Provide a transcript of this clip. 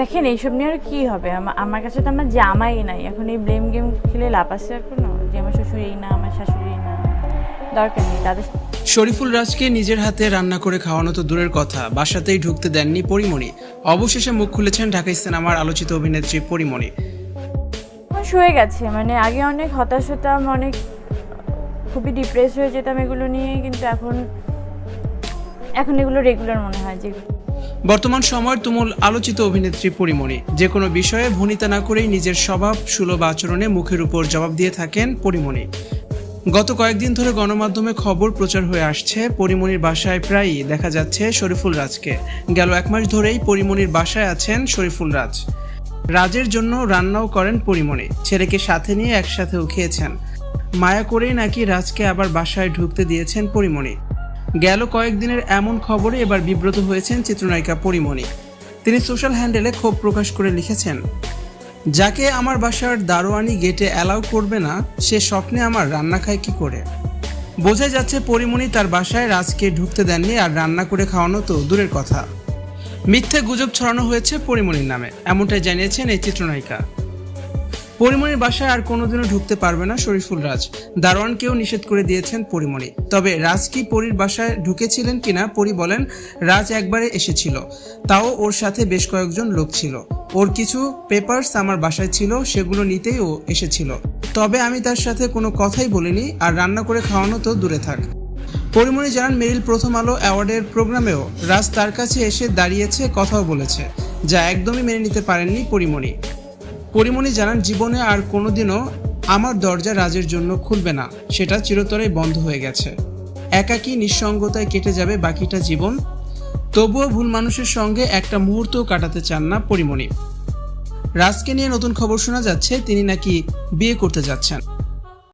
দেখেন এইসব নিয়ে আর কি হবে? আমার কাছে তো আমার জামাই নাই। এখন এই ব্লেম গেম খেলে লাভ আছে আর কোনো? যে আমার শ্বশুর এই না আমার শাশুড়ি না দরকার নেই তাদের শরীফুল রাজকে নিজের হাতে রান্না করে খাওয়ানো তো দূরের কথা বাসাতেই ঢুকতে দেননি পরিমণি। অবশেষে মুখ খুলেছেন ঢাকা সিনেমার আলোচিত অভিনেত্রী পরিমণি। শুয়ে গেছে মানে আগে অনেক হতাশ হতাম অনেক খুবই ডিপ্রেস হয়ে যেতাম এগুলো নিয়ে কিন্তু এখন এখন এগুলো রেগুলার মনে হয় যে বর্তমান সময়ের তুমুল আলোচিত অভিনেত্রী পরিমণি। যে কোনো বিষয়ে ভনিতা না করেই নিজের স্বভাব, সুলভ আচরণে মুখের উপর জবাব দিয়ে থাকেন পরিমণি। গত কয়েকদিন ধরে গণমাধ্যমে খবর প্রচার হয়ে আসছে, পরিমণির বাসায় প্রায়ই দেখা যাচ্ছে শরীফুল রাজকে। গেল এক মাস ধরেই পরিমণির বাসায় আছেন শরীফুল রাজ। রাজের জন্য রান্নাও করেন পরিমণি, ছেলেকে সাথে নিয়ে একসাথেও খেয়েছেন। মায়া করেই নাকি রাজকে আবার বাসায় ঢুকতে দিয়েছেন পরিমণি। গেল কয়েকদিনের এমন খবরে এবার বিব্রত হয়েছেন চিত্রনায়িকা পরিমণি। তিনি সোশ্যাল হ্যান্ডেলে ক্ষোভ প্রকাশ করে লিখেছেন, যাকে আমার বাসার দারোয়ানি গেটে অ্যালাউ করবে না, সে স্বপ্নে আমার রান্না খায় কি করে? বোঝাই যাচ্ছে পরিমণি তার বাসায় রাজকে ঢুকতে দেননি আর রান্না করে খাওয়ানো তো দূরের কথা। মিথ্যে গুজব ছড়ানো হয়েছে পরিমণির নামে, এমনটাই জানিয়েছেন এই চিত্রনায়িকা। পরিমণির বাসায় আর কোনোদিনও ঢুকতে পারবে না শরীফুল রাজ। দারোয়ানকেও নিষেধ করে দিয়েছেন পরিমণি। তবে রাজ কি পরীর বাসায় ঢুকেছিলেন কিনা পরি বলেন, রাজ একবারে এসেছিল। তাও ওর সাথে বেশ কয়েকজন লোক ছিল। ওর কিছু পেপারস আমার বাসায় ছিল, সেগুলো নিতেই ও এসেছিল। তবে আমি তার সাথে কোনো কথাই বলিনি, আর রান্না করে খাওয়ানো তো দূরে থাক। পরিমণি জানান, মেরিল প্রথম আলো অ্যাওয়ার্ডের প্রোগ্রামেও রাজ তার কাছে এসে দাঁড়িয়েছে, কথাও বলেছে, যা একদমই মেনে নিতে পারেননি পরিমণি। পরিমণি জানান, জীবনে আর কোনোদিনও আমার দরজা রাজের জন্য খুলবে না। সেটা চিরতরেই বন্ধ হয়ে গেছে। একাকী নিঃসঙ্গতায় কেটে যাবে বাকিটা জীবন। তবুও ভুল মানুষের সঙ্গে একটা মুহূর্তও কাটাতে চান না পরিমণি। রাজকে নিয়ে নতুন খবর শোনা যাচ্ছে, তিনি নাকি বিয়ে করতে যাচ্ছেন।